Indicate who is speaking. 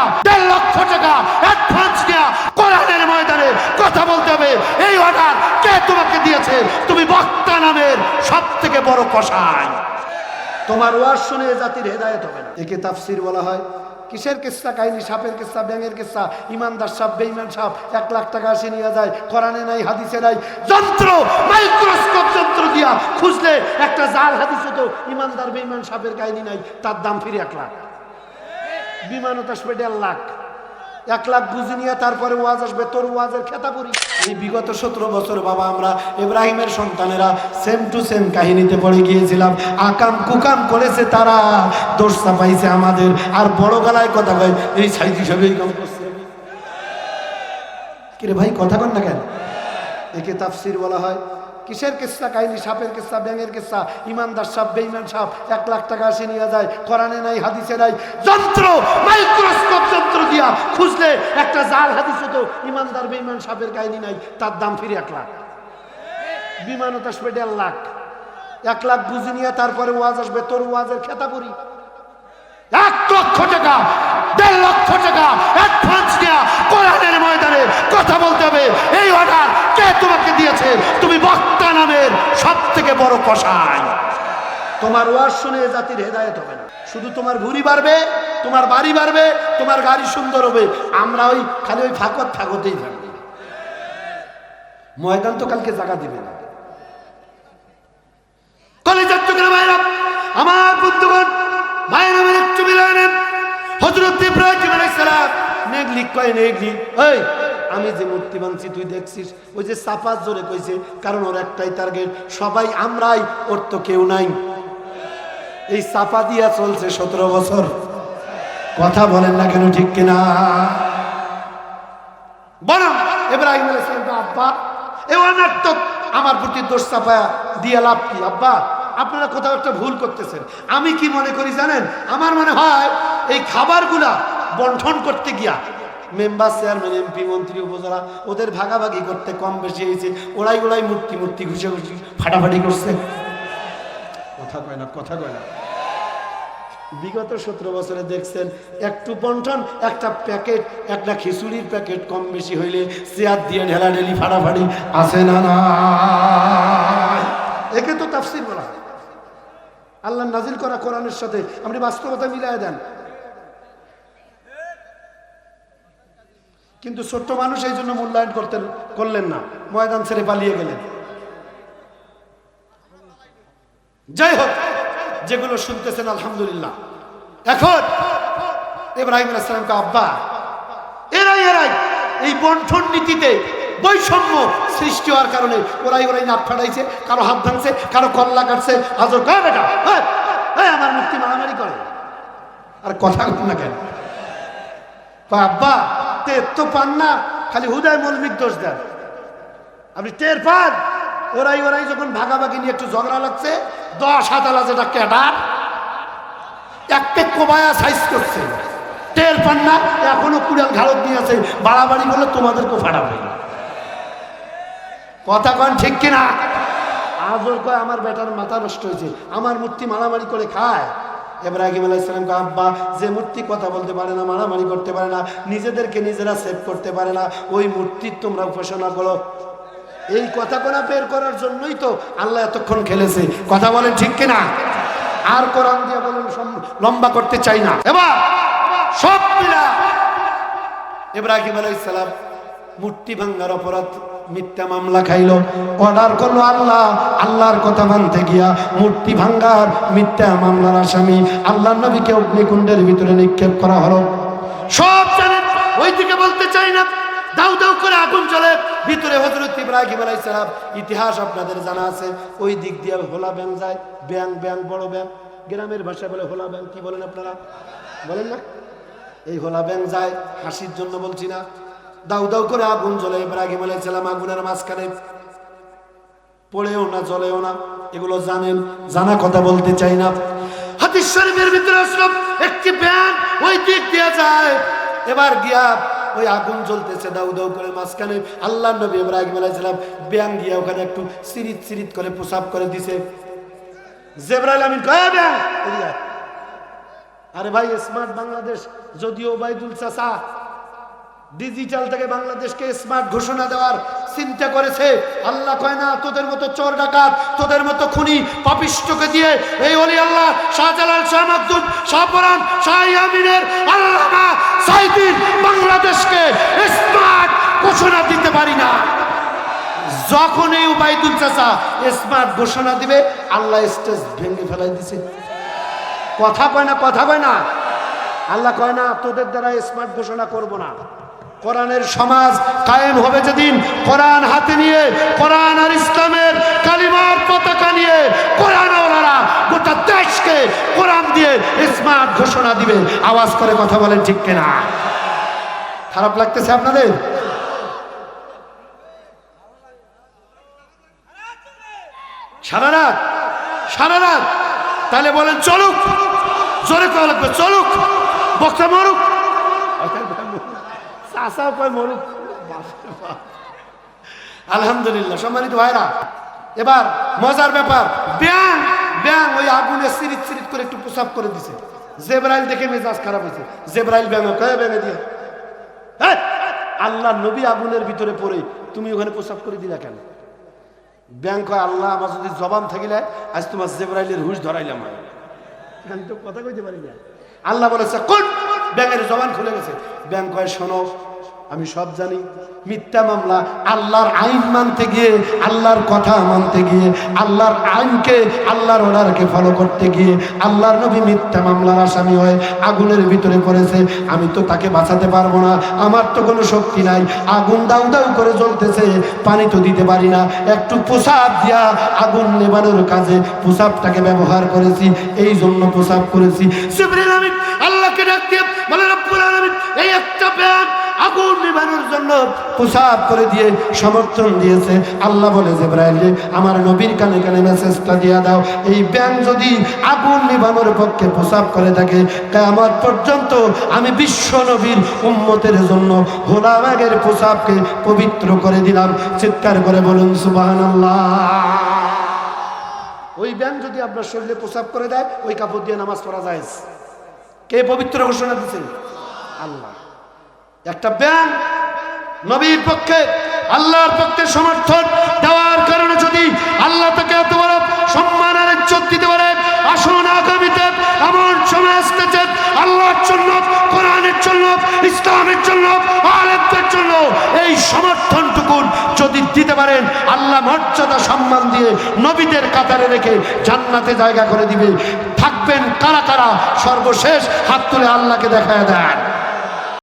Speaker 1: টাকা দেড় লক্ষ টাকা অ্যাডভান্স নেওয়া কোরআনের ময়দানে কথা বলতে হবে। এই অর্ডার কে তোমাকে দিয়েছে? তুমি বক্তা নামের সব থেকে বড় তোমার ওয়াজ শুনে জাতির হেদায়ত হবে না। একে তাফসির বলা হয়। কিসের কিস্সা কাহিনী সাপের কিস্সা ব্যাঙের কিস্সা ইমানদার সাপ বেইমান সাপ, এক লাখ টাকা আসে নিয়ে যায়। কোরআনে নাই, হাদিসে নাই। যন্ত্র মাইক্রোস্কোপ যন্ত্র দিয়া খুঁজলে একটা জাল হাদিস হতো ইমানদার বেইমান সাপের কাহিনী নাই। তার দাম ফিরে এক লাখ। বিমানত আসবে দেড় লাখ। এক লাখ বুঝি নিয়ে তারপরে ওয়াজ আসবে, তোর ওয়াজের খেতা পড়ি। এই বিগত সতেরো বছর বাবা, আমরা ইব্রাহিমের সন্তানেরা সেম টু সেম কাহিনীতে পড়ে গিয়েছিলাম। আকাম কুকাম করেছে তারা, দোষ চাপাইছে আমাদের। আর বড় গলায় কথা কয়, এই সাইজ হিসাবে এই কাম করছে কিরে ভাই, কথা কন না কেন? একে তাফসির বলা হয়। কিসের কিস্সা কাহিনী, সাপের কিস্সা ব্যাঙের কিস্সা ইমানদার সাপ বেইমান সাপ, এক লাখ টাকা আসে নিয়ে যায়, কোরআনে নাই, হাদিসে নাই। যন্ত্র, মাইক্রোস্কোপ যন্ত্র দিয়া খুঁজলে একটা জাল হাদিস হতো ইমানদার বেইমান সাপের কাহিনী নাই, তার দাম ফিরে এক লাখ। বিমানত আসবে দেড় লাখ। এক লাখ বুঝি নিয়ে তারপরে ওয়াজ আসবে, তোর ওয়াজের খেতা পড়ি এক লক্ষ টাকা, দেড় লক্ষ টাকা, অ্যাডভান্স নেওয়া কোরআনের ময়দানে কথা বলতে হবে। এই অর্ডার কে তোমাকে দিয়েছে? তুমি বক্তা নামের সব থেকে বড় কষাই তোমার ওয়াজ শুনে জাতির হেদায়ত হবে না। শুধু তোমার ভুড়ি বাড়বে, তোমার বাড়ি বাড়বে, তোমার গাড়ি সুন্দর হবে। আমরা ওই খালি ওই ফাঁকত ফাঁকতেই থাকব। ময়দান তো কালকে জায়গা দিবে না। কলেজের বন্ধুগণ, ভাইয়ের আমার একটু মিলায় নেন। হজরত ইব্রাহিম আলাইহিস নেগলি কয় নেগলি? এই আমি যে মূর্তি বানছি, তুই দেখছিস? ওই যে সাপাত জোরে কইছে, কারণ ওর একটাই টার্গেট সবাই আমরাই, ওর তো কেউ নাই। এই চাপা দিয়া চলছে সতেরো বছর। কথা বলেন না কেন ঠিক কিনা? বরং সালাম তো আব্বা, এ অনার্থক আমার প্রতি দোষ চাপায়া দিয়ে লাভ কি? আব্বা, আপনারা কোথাও একটা ভুল করতেছেন। আমি কি মনে করি জানেন? আমার মনে হয় এই খাবারগুলা বন্টন করতে গিয়া মেম্বার, চেয়ারম্যান, এমপি, মন্ত্রী, উপজেলা, ওদের ভাগাভাগি করতে কম বেশি হয়েছে। ওরাই ওরাই মূর্তি মূর্তি ঘুষে ঘুষি ফাটাফাটি করছে। কথা কয় না, কথা কয় না। বিগত সতেরো বছরে দেখছেন একটু বন্টন একটা প্যাকেট একটা খিচুড়ির প্যাকেট কম বেশি হইলে চেয়ার দিয়ে ঢেলাঢেলি ফাড়াফাড়ি আসে না না একে তো তাফসির বলা। আল্লাহ নাজিল করা কোরআনের সাথে আপনি বাস্তবতা মিলাই দেন। কিন্তু ছোট্ট মানুষ এই জন্য মূল্যায়ন করতেন করলেন না। ময়দান ছেড়ে পালিয়ে গেলেন। যাই হোক যেগুলো শুনতেছেন আলহামদুলিল্লাহ। এখন ইব্রাহিম আলাইসালামকে আব্বা এরাই এরাই এই বন্ঠন নীতিতে বৈষম্য সৃষ্টি হওয়ার কারণে ওরাই ওরাই নাক ফাটাইছে কারও হাত ভাঙছে কারও কল্লা কাটছে। আজর কয় বেটা? এই, আমার মুক্তি মারামারি করে। আর কথা না কেন? আব্বা টের তো পান না, খালি হুদায় মৌলমিক দোষ দেন। আপনি টের পান? ওরাই ওরাই যখন ভাগাভাগি নিয়ে একটু ঝগড়া লাগছে, দশ হাত আলা যেটা ক্যাডার একটা কোবায়া সাইজ করছে। টের পান না, এখনও কুড়াল ঘাড়ত নিয়ে আছে, বাড়াবাড়ি বলে তোমাদেরকে ফাটাবে। কথা কন ঠিক কিনা? আজর কয়, আমার বেটার মাথা নষ্ট হয়েছে, আমার মূর্তি মারামারি করে খায়। এব্রাহিম আলাইসালামকে আব্বা, যে মূর্তি কথা বলতে পারে না, মারামারি করতে পারে না, নিজেদেরকে নিজেরা সেভ করতে পারে না, ওই মূর্তির তোমরা উপাসনা করো। এই কথা কোনা বের করার জন্যই তো আল্লাহ এতক্ষণ খেলেছে। কথা বলেন ঠিক কিনা? আর কোরআন দিয়ে বলেন লম্বা করতে চাই না। এবার, সব মিলা ইব্রাহিম আলাইসালাম মূর্তি ভাঙ্গার অপরাধ মিথ্যা মামলা খাইল। অর্ডার করল আল্লাহ, আল্লাহর কথা মানতে গিয়া মূর্তি ভাঙ্গার মিথ্যা মামলার আসামি আল্লাহ নবীকে অগ্নিকুণ্ডের ভিতরে নিক্ষেপ করা হলো। সব জানেন ওই দিকে বলতে চাই না। দাউ দাউ করে আগুন জ্বলে। ভিতরে হজরত ইব্রাহিম আলাইহিস সালাম, ইতিহাস আপনাদের জানা আছে। ওই দিক দিয়ে হোলা ব্যাং যায় ব্যাং ব্যাং বড় ব্যাং গ্রামের ভাষায় বলে হোলা ব্যাং কি বলেন আপনারা? বলেন না? এই হোলা ব্যাং যায়, হাসির জন্য বলছি না। দাউ দাউ করে আগুন জ্বলে ইব্রাহিম আলাইহিস সালাম আগুনের মাঝখানে পড়েও না, জ্বলেও না। এগুলো জানেন, জানা কথা বলতে চাই না। হাতির শরীফের ভিতরে আসলো, একটি ব্যাং ওই দিক দিয়ে যায়। এবার গিয়া ওই আগুন জ্বলতেছে দাউ দাউ করে মাঝখানে। আল্লাহ নবী ইব্রাহিম আলাইসালাম ব্যাং গিয়া ওখানে একটু সিরিত সিরিত করে প্রসাব করে দিছে। জেবরাইল আমিন কয় ব্যাং আরে ভাই স্মার্ট বাংলাদেশ, যদিও বাইদুল চাচা ডিজিটাল থেকে বাংলাদেশকে স্মার্ট ঘোষণা দেওয়ার চিন্তা করেছে। আল্লাহ কয় না, তোদের মতো চোর ডাকাত, তোদের মতো খুনি পাপিষ্টকে দিয়ে এই অলি আল্লাহ শাহজালাল, শাহ মাকদুম শাহপরান শাহ আমিনের আল্লামা সাইদিন বাংলাদেশকে স্মার্ট ঘোষণা দিতে পারি না। যখন এই উবাইদুল চাচা স্মার্ট ঘোষণা দিবে, আল্লাহ স্টেজ ভেঙে ফেলাই দিছে। কথা কয় না, কথা কয় না। আল্লাহ কয় না, তোদের দ্বারা স্মার্ট ঘোষণা করব না। কোরআনের সমাজ কায়েম হবে যেদিন কোরআন হাতে নিয়ে, কোরআন আর ইসলামের কালিমার পতাকা নিয়ে কোরআন ওনারা গোটা দেশকে কোরআন দিয়ে স্মার্ট ঘোষণা দিবে। আওয়াজ করে কথা বলেন ঠিক কিনা? খারাপ লাগতেছে আপনাদের? সারা রাত সারা রাত। তাহলে বলেন, চলুক। জোরে কয়া লাগবে চলুক। বক্তা মরুক। চাষা কয় মরুক আলহামদুলিল্লাহ সম্মানিত ভাইরা এবার মজার ব্যাপার ব্যাং ব্যাং ওই আগুনে সিরিত সিরিত করে একটু প্রসাব করে দিছে। জেব্রাইল দেখে মেজাজ খারাপ হয়েছে। জেব্রাইল ব্যাঙ কয়ে ব্যাঙে দিয়ে আল্লাহ নবী আগুনের ভিতরে পড়ে তুমি ওখানে প্রসাব করে দিলা কেন? ব্যাংক হয় আল্লাহ আমার যদি জবান থাকিলে আজ তোমার জেব্রাইলের হুশ ধরাইলাম আমি। তো কথা কইতে পারি না। আল্লাহ বলেছে কোন ব্যাংকের জবান খুলে গেছে। ব্যাংক হয় শোনো আমি সব জানি। মিথ্যা মামলা, আল্লাহর আইন মানতে গিয়ে, আল্লাহর কথা মানতে গিয়ে, আল্লাহর আইনকে, আল্লাহর ওনারকে ফলো করতে গিয়ে, আল্লাহর নবী মিথ্যা মামলার আসামি হয় আগুনের ভিতরে পড়েছে। আমি তো তাকে বাঁচাতে পারব না। আমার তো কোনো শক্তি নাই। আগুন দাউ দাউ করে জ্বলতেছে। পানি তো দিতে পারি না। একটু পোশাক দিয়া আগুন নেবানোর কাজে পোশাকটাকে ব্যবহার করেছি। এই জন্য পোশাক করেছি। আল্লাহকে ডাক দিয়ে বলে এই একটা ব্যাগ আগুন নিবানোর জন্য প্রসাব করে দিয়ে সমর্থন দিয়েছে। আল্লাহ বলে, জেব্রাইল আমার নবীর কানে কানে মেসেজটা দিয়ে দাও। এই ব্যাং যদি আগুন নিবানোর পক্ষে প্রসাব করে থাকে আমার পর্যন্ত আমি বিশ্ব নবীর উম্মতের জন্য হোলা ব্যাগের প্রসাবকে পবিত্র করে দিলাম। চিৎকার করে বলুন, সুবহানাল্লাহ। ওই ব্যাং যদি আপনার শরীরে প্রসাব করে দেয়, ওই কাপড় দিয়ে নামাজ পড়া যায়। কে পবিত্র ঘোষণা দিচ্ছে আল্লাহ। একটা ব্যাং নবীর পক্ষে, আল্লাহর পক্ষে সমর্থন দেওয়ার কারণে যদি আল্লাহ তাকে এত বড় সম্মান আর ইজ্জত দিতে পারে, আসুন আগামীতে এমন সময় আসতেছে আল্লাহর জন্য কোরআনের জন্য ইসলামের জন্য আলেমদের জন্য এই সমর্থনটুকুন যদি দিতে পারেন, আল্লাহ মর্যাদা সম্মান দিয়ে নবীদের কাতারে রেখে জান্নাতে জায়গা করে দিবে। থাকবেন কারা কারা? সর্বশেষ হাত তুলে আল্লাহকে দেখায় দেন।